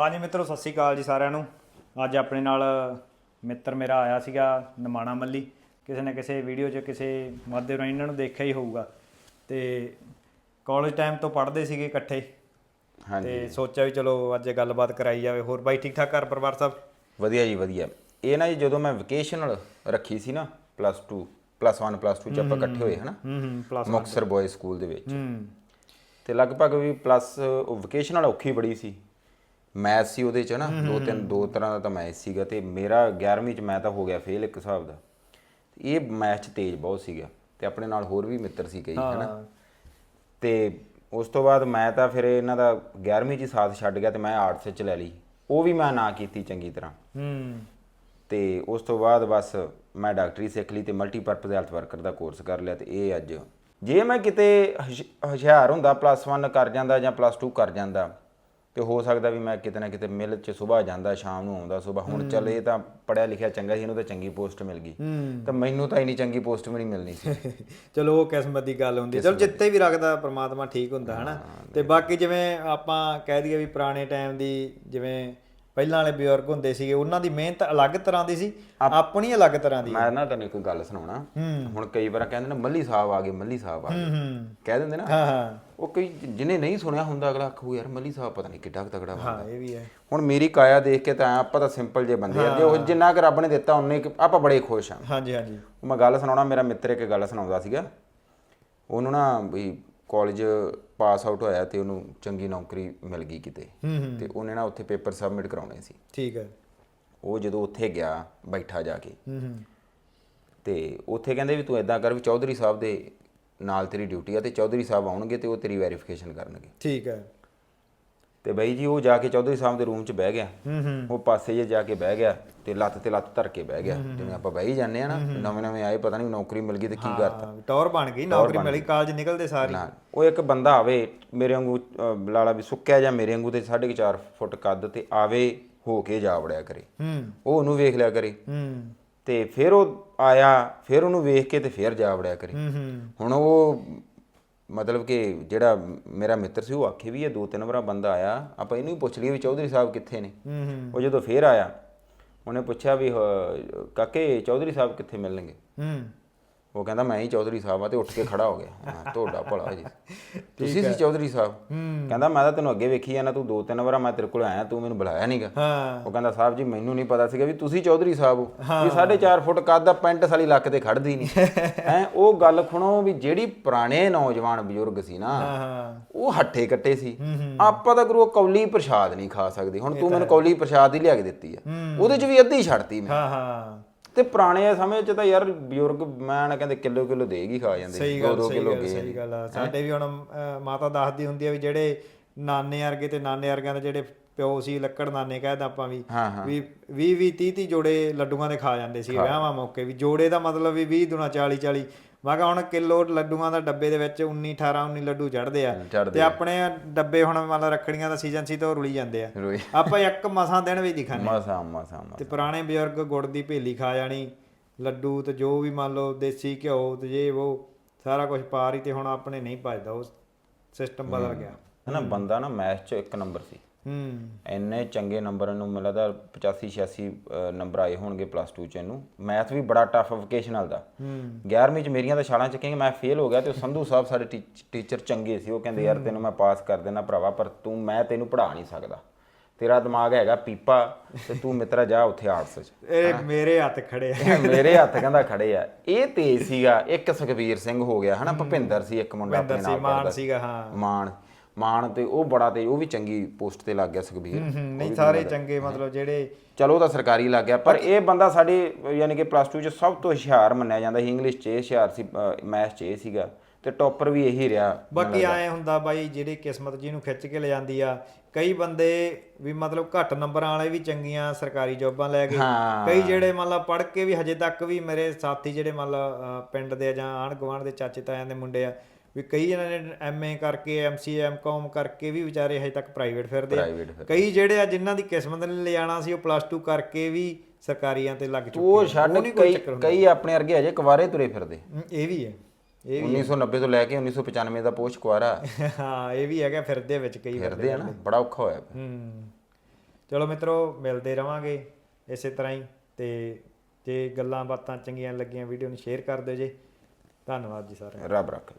ਹਾਂਜੀ ਮਿੱਤਰੋ ਸਤਿ ਸ਼੍ਰੀ ਅਕਾਲ ਜੀ ਸਾਰਿਆਂ ਨੂੰ। ਅੱਜ ਆਪਣੇ ਨਾਲ ਮਿੱਤਰ ਮੇਰਾ ਆਇਆ ਸੀਗਾ ਨਮਾਣਾ ਮੱਲੀ। ਕਿਸੇ ਨਾ ਕਿਸੇ ਵੀਡੀਓ 'ਚ ਕਿਸੇ ਮਾਧਿਅਮ ਰਾਹੀਂ ਇਹਨਾਂ ਨੂੰ ਦੇਖਿਆ ਹੀ ਹੋਊਗਾ। ਤੇ ਕਾਲਜ ਟਾਈਮ ਤੋਂ ਪੜ੍ਹਦੇ ਸੀਗੇ ਇਕੱਠੇ। ਹਾਂਜੀ। ਤੇ ਸੋਚਿਆ ਵੀ ਚਲੋ ਅੱਜ ਗੱਲਬਾਤ ਕਰਾਈ ਜਾਵੇ। ਹੋਰ ਬਾਈ ਠੀਕ ਠਾਕ ਘਰ ਪਰਿਵਾਰ ਸਭ? ਵਧੀਆ ਜੀ ਵਧੀਆ। ਇਹ ਨਾ ਜੀ ਜਦੋਂ ਮੈਂ ਵਕੇਸ਼ਨਲ ਰੱਖੀ ਸੀ ਨਾ ਪਲੱਸ 2 ਪਲੱਸ 1 ਪਲੱਸ 2 ਚ ਆਪਾਂ ਇਕੱਠੇ ਹੋਏ ਹਨਾ? ਹੂੰ ਹੂੰ ਪਲੱਸ ਮੁਕਤਸਰ ਬॉय ਸਕੂਲ ਦੇ ਵਿੱਚ। ਹੂੰ। ਤੇ ਲਗਭਗ ਵੀ ਪਲੱਸ ਵਕੇਸ਼ਨਲ ਔਖੀ ਬੜੀ ਸੀ। ਮੈਥ ਸੀ ਉਹਦੇ ਚ ਨਾ ਦੋ ਤਿੰਨ ਦੋ ਤਰ੍ਹਾਂ ਦਾ ਤਾਂ ਮੈਥ ਸੀਗਾ ਤੇ ਮੇਰਾ 11ਵੀਂ ਚ ਮੈਂ ਤਾਂ ਹੋ ਗਿਆ ਫੇਲ ਇੱਕ ਹਿਸਾਬ ਦਾ। ਇਹ ਮੈਥ ਚ ਤੇਜ਼ ਬਹੁਤ ਸੀਗਾ ਤੇ ਆਪਣੇ ਨਾਲ ਹੋਰ ਵੀ ਮਿੱਤਰ ਸੀ ਕਈ ਹਨਾ? ਤੇ ਉਸ ਤੋਂ ਬਾਅਦ ਮੈਂ ਤਾਂ ਫਿਰ ਇਹਨਾਂ ਦਾ 11ਵੀਂ ਚ ਸਾਥ ਛੱਡ ਗਿਆ ਤੇ ਮੈਂ ਆਰਟਸ ਚ ਲੈ ਲਈ। ਉਹ ਵੀ ਮੈਂ ਨਾ ਕੀਤੀ ਚੰਗੀ ਤਰ੍ਹਾਂ। ਹੂੰ। ਤੇ ਉਸ ਤੋਂ ਬਾਅਦ ਬਸ ਮੈਂ ਡਾਕਟਰੀ ਸਿੱਖ ਲਈ ਤੇ ਮਲਟੀਪਰਪਸ ਹੈਲਥ ਵਰਕਰ ਦਾ ਕੋਰਸ ਕਰ ਲਿਆ ਤੇ ਇਹ ਅੱਜ। ਜੇ ਮੈਂ ਕਿਤੇ ਹੁਸ਼- ਹੁਸ਼ਿਆਰ ਹੁੰਦਾ ਪਲੱਸ 1 ਕਰ ਜਾਂਦਾ ਜਾਂ ਪਲੱਸ 2 ਕਰ ਜਾਂਦਾ ਤੇ ਹੋ ਸਕਦਾ ਵੀ ਮੈਂ ਕਿਤੇ ਨਾ ਕਿਤੇ ਮਿਲ 'ਚ ਸਵੇਰ ਜਾਂਦਾ ਸ਼ਾਮ ਨੂੰ ਆਉਂਦਾ ਸਵੇਰ ਹੁਣ ਚੱਲ ਇਹ ਤਾਂ ਪੜਿਆ ਲਿਖਿਆ ਚੰਗਾ ਸੀ ਇਹਨੂੰ ਤਾਂ ਚੰਗੀ ਪੋਸਟ ਮਿਲ ਗਈ। ਤਾਂ ਮੈਨੂੰ ਤਾਂ ਇੰਨੀ ਚੰਗੀ ਪੋਸਟ ਵੀ ਨਹੀਂ ਮਿਲਣੀ ਸੀ। ਚਲੋ ਉਹ ਕਿਸਮਤ ਦੀ ਗੱਲ ਹੁੰਦੀ। ਚਲੋ ਜਿੱਤੇ ਵੀ ਰੱਖਦਾ ਪ੍ਰਮਾਤਮਾ ਠੀਕ ਹੁੰਦਾ ਹਨਾ? ਤੇ ਬਾਕੀ ਜਿਵੇਂ ਆਪਾਂ ਕਹਿ ਦਈਏ ਵੀ ਪੁਰਾਣੇ ਟਾਈਮ ਦੀ ਜਿਵੇਂ ਪਹਿਲਾਂ ਵਾਲੇ ਬਜ਼ੁਰਗ ਹੁੰਦੇ ਸੀਗੇ ਉਹਨਾਂ ਦੀ ਮਿਹਨਤ ਅਲੱਗ ਤਰ੍ਹਾਂ ਦੀ ਸੀ ਆਪਣੀ ਅਲੱਗ ਤਰ੍ਹਾਂ ਦੀ। ਮੈਂ ਨਾ ਤੈਨੂੰ ਇੱਕ ਗੱਲ ਸੁਣਾਉਣਾ। ਹੁਣ ਕਈ ਵਾਰ ਕਹਿੰਦੇ ਨੇ ਮੱਲੀ ਸਾਹਿਬ ਆ ਗਏ ਮੱਲੀ ਸਾਹਿਬ ਆ ਗਏ। ਕਹਿ ਦਿੰਦੇ ਨਾ। ਹਾਂ ਹਾਂ। ਉਹ ਕਈ ਜਿਹਨੇ ਨਹੀਂ ਸੁਣਿਆ ਹੁੰਦਾ ਅਗਲਾ ਆਖੂ ਯਾਰ ਮੱਲੀ ਸਾਹਿਬ ਪਤਾ ਨਹੀਂ ਕਿੱਡਾ ਤਗੜਾ ਹਾਂ ਇਹ ਵੀ ਹੈ। ਹੁਣ ਮੇਰੀ ਕਾਇਆ ਦੇਖ ਕੇ ਤਾਂ ਆਪਾਂ ਤਾਂ ਸਿੰਪਲ ਜੇ ਬੰਦੇ ਆ। ਜੇ ਉਹ ਜਿੰਨਾ ਕੁ ਰੱਬ ਨੇ ਦਿੱਤਾ ਉਹਨੇ ਆਪਾਂ ਬੜੇ ਖੁਸ਼ ਆ। ਹਾਂਜੀ ਹਾਂਜੀ। ਮੈਂ ਗੱਲ ਸੁਣਾਉਣਾ ਮੇਰਾ ਮਿੱਤਰ ਇੱਕ ਗੱਲ ਸੁਣਾਉਂਦਾ ਸੀਗਾ। ਉਹਨੂੰ ਨਾ ਵੀ ਕਾਲਜ ਪਾਸ ਆਊਟ ਹੋਇਆ ਤੇ ਉਹਨੂੰ ਚੰਗੀ ਨੌਕਰੀ ਮਿਲ ਗਈ ਕਿਤੇ। ਤੇ ਉਹਨੇ ਨਾ ਉੱਥੇ ਪੇਪਰ ਸਬਮਿਟ ਕਰਾਉਣੇ ਸੀ। ਠੀਕ ਹੈ। ਉਹ ਜਦੋਂ ਉੱਥੇ ਗਿਆ ਬੈਠਾ ਜਾ ਕੇ। ਤੇ ਉੱਥੇ ਕਹਿੰਦੇ ਵੀ ਤੂੰ ਇਦਾਂ ਕਰ ਵੀ ਚੌਧਰੀ ਸਾਹਿਬ ਦੇ ਨਾਲ ਤੇਰੀ ਡਿਊਟੀ ਆ ਤੇ ਚੌਧਰੀ ਸਾਹਿਬ ਆਉਣਗੇ ਤੇ ਉਹ ਤੇਰੀ ਵੈਰੀਫਿਕੇਸ਼ਨ ਕਰਨਗੇ। ਠੀਕ ਹੈ। ਤੇ ਬਈ ਜੀ ਉਹ ਜਾ ਕੇ ਚੌਧਰੀ ਸਾਹਿਬ ਦੇ ਰੂਮ 'ਚ ਬਹਿ ਗਿਆ। ਹੂੰ ਹੂੰ। ਉਹ ਪਾਸੇ ਜੇ ਜਾ ਕੇ ਬਹਿ ਗਿਆ ਤੇ ਲੱਤ ਤੇ ਲੱਤ ਧਰ ਕੇ ਬਹਿ ਗਿਆ। ਜਿਵੇਂ ਆਪਾਂ ਬਹਿ ਹੀ ਜਾਂਦੇ ਆ ਨਾ ਨਵੇਂ ਨਵੇਂ ਆਏ ਪਤਾ ਨਹੀਂ ਨੌਕਰੀ ਮਿਲ ਗਈ ਤੇ ਕੀ ਕਰਤਾ। ਟੌਰ ਬਣ ਗਈ ਨੌਕਰੀ ਮਿਲੀ ਕਾਲਜ ਨਿਕਲਦੇ ਸਾਰੀ। ਉਹ ਇੱਕ ਬੰਦਾ ਆਵੇ ਮੇਰੇ ਵਾਂਗੂ ਲਾਲਾ ਵੀ ਸੁੱਕਿਆ ਜਾਂ ਮੇਰੇ ਵਾਂਗੂ ਤੇ 4.5 ਫੁੱਟ ਕੱਦ ਤੇ ਆਵੇ ਹੋ ਕੇ ਜਾ ਵੜਿਆ ਕਰੇ। ਹੂੰ। ਉਹ ਉਹਨੂੰ ਵੇਖ ਲਿਆ ਕਰੇ। ਹੂੰ। ਤੇ ਫਿਰ ਉਹ ਆਇਆ ਫਿਰ ਉਹਨੂੰ ਵੇਖ ਕੇ ਤੇ ਫਿਰ ਜਾ ਵੜਿਆ ਕਰੇ। ਹੁਣ ਉਹ ਮਤਲਬ ਕਿ ਜਿਹੜਾ ਮੇਰਾ ਮਿੱਤਰ ਸੀ ਉਹ ਆਖੇ ਵੀ ਇਹ ਦੋ ਤਿੰਨ ਵਾਰ ਬੰਦਾ ਆਇਆ ਆਪਾਂ ਇਹਨੂੰ ਹੀ ਪੁੱਛ ਲਈਏ ਵੀ ਚੌਧਰੀ ਸਾਹਿਬ ਕਿੱਥੇ ਨੇ। ਹੂੰ ਹੂੰ। ਉਹ ਜਦੋਂ ਫੇਰ ਆਇਆ ਉਹਨੇ ਪੁੱਛਿਆ ਵੀ ਕਾਕੇ ਚੌਧਰੀ ਸਾਹਿਬ ਕਿੱਥੇ ਮਿਲਣਗੇ? ਹੂੰ। ਉਹ ਕਹਿੰਦਾ ਮੈਂ ਹੀ ਚੌਧਰੀ ਸਾਹਿਬ ਆ ਤੇ ਉੱਠ ਕੇ ਖੜਾ ਹੋ ਗਿਆ। ਹਾਂ, ਤੁਹਾਡਾ ਭਲਾ ਜੀ। ਤੁਸੀਂ ਸੀ ਚੌਧਰੀ ਸਾਹਿਬ? ਕਹਿੰਦਾ ਮੈਂ ਤਾਂ ਤੈਨੂੰ ਅੱਗੇ ਵੇਖੀ ਜਾਣਾ ਤੂੰ ਦੋ ਤਿੰਨ ਵਾਰ ਮੈਂ ਤੇਰੇ ਕੋਲ ਆਇਆ ਤੂੰ ਮੈਨੂੰ ਬੁਲਾਇਆ ਨਹੀਂਗਾ ਉਹ ਕਹਿੰਦਾ ਸਾਹਿਬ ਜੀ ਮੈਨੂੰ ਨਹੀਂ ਪਤਾ ਸੀਗਾ ਵੀ ਤੁਸੀਂ ਚੌਧਰੀ ਸਾਹਿਬ ਹੋ। ਵੀ 4.5 ਫੁੱਟ ਕੱਦ ਦਾ ਪੈਂਟ ਸਾਲੀ ਲੱਕ ਤੇ ਖੜਦੀ ਨਹੀਂ ਹੈ ਉਹ ਗੱਲ ਖੁਣੋ ਵੀ ਜਿਹੜੀ ਪੁਰਾਣੇ ਨੌਜਵਾਨ ਬਜ਼ੁਰਗ ਸੀ ਨਾ ਉਹ ਹੱਠੇ ਕੱਟੇ ਸੀ। ਆਪਾਂ ਤਾਂ ਗੁਰੂ ਕੌਲੀ ਪ੍ਰਸ਼ਾਦ ਨਹੀਂ ਖਾ ਸਕਦੇ। ਹੁਣ ਤੂੰ ਮੈਨੂੰ ਕੌਲੀ ਪ੍ਰਸ਼ਾਦ ਹੀ ਲਿਆ ਕੇ ਦਿੱਤੀ ਆ। ਉਹਦੇ ਚ ਵੀ ਅੱਧੀ ਛੱਡਤੀ ਮੈਂ। ਹਾਂ ਹਾਂ। ਤੇ ਪੁਰਾਣੇ ਸਮੇਂ ਚ ਤਾਂ ਯਾਰ ਬਜ਼ੁਰਗ ਮੈਂ ਨਾ ਕਹਿੰਦੇ ਕਿਲੋ ਕਿਲੋ ਦੇਗ ਖਾ ਜਾਂਦੇ ਦੋ ਸਹੀ ਕਿਲੋ ਸਹੀ ਗੱਲ ਆ। ਸਾਡੇ ਵੀ ਹੁਣ ਮਾਤਾ ਦੱਸਦੀ ਹੁੰਦੀ ਆ ਵੀ ਜਿਹੜੇ ਨਾਨੇ ਵਰਗੇ ਤੇ ਨਾਨੇ ਵਰਗਿਆਂ ਦੇ ਜਿਹੜੇ ਪਿਓ ਸੀ ਲੱਕੜ ਨਾਨੇ ਕਹਿੰਦਾ ਆਪਾਂ ਵੀ ਵੀ 20 20 30 30 ਜੋੜੇ ਲੱਡੂਆਂ ਦੇ ਖਾ ਜਾਂਦੇ ਸੀ ਵਿਆਹਾਂ ਮੌਕੇ ਵੀ। ਜੋੜੇ ਦਾ ਮਤਲਬ ਵੀ 20 ਦੁਨਾ 40 40 ਮੈਂ ਕਿਹਾ ਹੁਣ ਕਿਲੋ ਲੱਡੂਆਂ ਦਾ ਡੱਬੇ ਦੇ ਵਿੱਚ 19 18 19 ਲੱਡੂ ਚੜਦੇ ਆ। ਤੇ ਆਪਣੇ ਡੱਬੇ ਹੁਣ ਮੰਨ ਲਾ ਰੱਖੜੀਆਂ ਦਾ ਸੀਜ਼ਨ ਸੀ ਤਾਂ ਉਹ ਰੁਲੀ ਜਾਂਦੇ ਆ। ਆਪਾਂ ਇੱਕ ਮਸਾਂ ਦਿਨ ਵਿੱਚ ਦਿਖਾਣੇ ਮਸਾ ਮਸਾ ਤੇ ਪੁਰਾਣੇ ਬਜ਼ੁਰਗ ਗੁੜ ਦੀ ਭੇਲੀ ਖਾ ਜਾਣੀ ਲੱਡੂ ਤੇ ਜੋ ਵੀ ਮੰਨ ਲਓ ਦੇਸੀ ਘਿਓ ਤੇ ਜੇ ਉਹ ਸਾਰਾ ਕੁਝ ਪਾ ਰਹੀ ਤੇ ਹੁਣ ਆਪਣੇ ਨਹੀਂ ਭਜਦਾ ਉਹ ਸਿਸਟਮ ਬਦਲ ਗਿਆ। ਹਨਾ ਬੰਦਾ ਨਾ ਮੈਥ ਚ ਇੱਕ ਨੰਬਰ ਸੀ। ਹੂੰ। ਇੰਨੇ ਚੰਗੇ ਨੰਬਰ ਨੂੰ ਮੈਨੂੰ ਲੱਗਦਾ 85 86 ਅਹ, ਨੰਬਰ ਆਏ ਹੋਣਗੇ ਪਲੱਸ 2 ਚ ਇਹਨੂੰ। ਮੈਥ ਵੀ ਬੜਾ ਟਫ ਵੋਕੇਸ਼ਨਲ ਦਾ। ਹੂੰ। 11ਵੀਂ ਚ ਮੇਰੀਆਂ ਤਾਂ ਛਾਲਾਂ ਚੱਕੀਆਂ ਮੈਂ ਫੇਲ ਹੋ ਗਿਆ ਤੇ ਉਹ ਸੰਧੂ ਸਾਹਿਬ ਸਾਡੇ ਟੀਚਰ ਚੰਗੇ ਸੀ। ਉਹ ਕਹਿੰਦੇ ਯਾਰ ਤੈਨੂੰ ਮੈਂ ਪਾਸ ਕਰ ਦੇਣਾ ਭਰਾਵਾ ਪਰ ਤੂੰ ਮੈਂ ਤੈਨੂੰ ਪੜ੍ਹਾ ਨਹੀਂ ਸਕਦਾ। ਤੇਰਾ ਦਿਮਾਗ ਹੈਗਾ ਪੀਪਾ ਤੇ ਤੂੰ ਮਿੱਤਰਾ ਜਾ ਉੱਥੇ ਆਰਟਸ ਚ। ਇਹ ਮੇਰੇ ਹੱਥ ਖੜੇ ਆ। ਮੇਰੇ ਹੱਥ ਕਹਿੰਦਾ ਖੜੇ ਆ। ਇਹ ਤੇਜ਼ ਸੀਗਾ। ਇੱਕ ਸੁਖਬੀਰ ਸਿੰਘ ਹੋ ਗਿਆ ਹਨਾ ਭੁਪਿੰਦਰ ਸੀ ਇੱਕ ਮੁੰਡਾ ਆਪਣੇ ਨਾਲ ਸੀਗਾ ਹਾਂ। ਮਾਨ। ਮਾਨ ਤੇ ਉਹ ਬੜਾ ਤੇ ਉਹ ਵੀ ਚੰਗੀ ਪੋਸਟ ਤੇ ਲੱਗ ਗਿਆ ਸੁਖਬੀਰ। ਨਹੀਂ ਸਾਰੇ ਚੰਗੇ ਮਤਲਬ ਜਿਹੜੇ ਚਲੋ ਤਾਂ ਸਰਕਾਰੀ ਲੱਗ ਗਿਆ ਪਰ ਇਹ ਬੰਦਾ ਸਾਡੇ ਯਾਨੀ ਕਿ ਪਲੱਸ 2 ਚ ਸਭ ਤੋਂ ਹੁਸ਼ਿਆਰ ਮੰਨਿਆ ਜਾਂਦਾ ਸੀ ਇੰਗਲਿਸ਼ ਚ ਹੁਸ਼ਿਆਰ ਸੀ ਮੈਥ ਚ ਇਹ ਸੀਗਾ ਤੇ ਟੌਪਰ ਵੀ ਇਹੀ ਰਿਹਾ ਬਾਕੀ ਆਏ ਹੁੰਦਾ ਬਾਈ ਜਿਹੜੀ ਕਿਸਮਤ ਜਿਹਨੂੰ ਖਿੱਚ ਕੇ ਲੈ ਜਾਂਦੀ ਆ ਕਈ ਬੰਦੇ ਵੀ ਮਤਲਬ ਘੱਟ ਨੰਬਰਾਂ ਵਾਲੇ ਵੀ ਚੰਗੀਆਂ ਸਰਕਾਰੀ ਜੌਬਾਂ ਲੈ ਗਏ। ਕਈ ਜਿਹੜੇ ਮੰਨ ਲਾ ਪੜ੍ਹ ਕੇ ਵੀ ਹਜੇ ਤੱਕ ਵੀ ਮੇਰੇ ਸਾਥੀ ਜਿਹੜੇ ਮੰਨ ਲਾ ਪਿੰਡ ਦੇ ਜਾਂ ਆਂਢ ਗੁਆਂਢ ਦੇ ਚਾਚੇ ਤਾਇਆਂ ਦੇ ਮੁੰਡੇ ਆ ਵੀ ਕਈ ਜਣਾਂ ਨੇ ਐਮਏ ਕਰਕੇ ਐਮਸੀਏ ਐਮਕਾਮ ਕਰਕੇ ਵੀ ਵਿਚਾਰੇ ਹਜੇ ਤੱਕ ਪ੍ਰਾਈਵੇਟ ਫਿਰਦੇ ਆ। ਕਈ ਜਿਹੜੇ ਆ ਜਿਨ੍ਹਾਂ ਦੀ ਕਿਸਮਤ ਨੇ ਲਿਜਾਣਾ ਸੀ ਉਹ ਪਲੱਸ 2 ਕਰਕੇ ਵੀ ਸਰਕਾਰੀਆਂ ਤੇ ਲੱਗ ਚੁੱਕੇ ਉਹ। ਛੱਡ ਨਹੀਂ ਕੋਈ ਕਈ ਆਪਣੇ ਵਰਗੇ ਅਜੇ ਕੁਵਾਰੇ ਤੁਰੇ ਫਿਰਦੇ। ਇਹ ਵੀ ਹੈ। ਇਹ 1990 ਤੋਂ ਲੈ ਕੇ 1995 ਦਾ ਪੋਸਟ ਕੁਵਾਰਾ। ਹਾਂ ਇਹ ਵੀ ਹੈਗਾ ਫਿਰਦੇ ਵਿੱਚ ਕਈ ਫਿਰਦੇ ਆ ਨਾ ਬੜਾ ਔਖਾ ਹੋਇਆ। ਹੂੰ। ਚਲੋ ਮਿੱਤਰੋ ਮਿਲਦੇ ਰਵਾਂਗੇ ਇਸੇ ਤਰ੍ਹਾਂ ਹੀ। ਤੇ ਜੇ ਗੱਲਾਂ ਬਾਤਾਂ ਚੰਗੀਆਂ ਲੱਗੀਆਂ ਵੀਡੀਓ ਨੂੰ ਸ਼ੇਅਰ ਕਰ ਦਿਓ ਜੀ। ਧੰਨਵਾਦ ਜੀ ਸਾਰਿਆਂ ਦਾ। ਰੱਬ ਰੱਖੇ।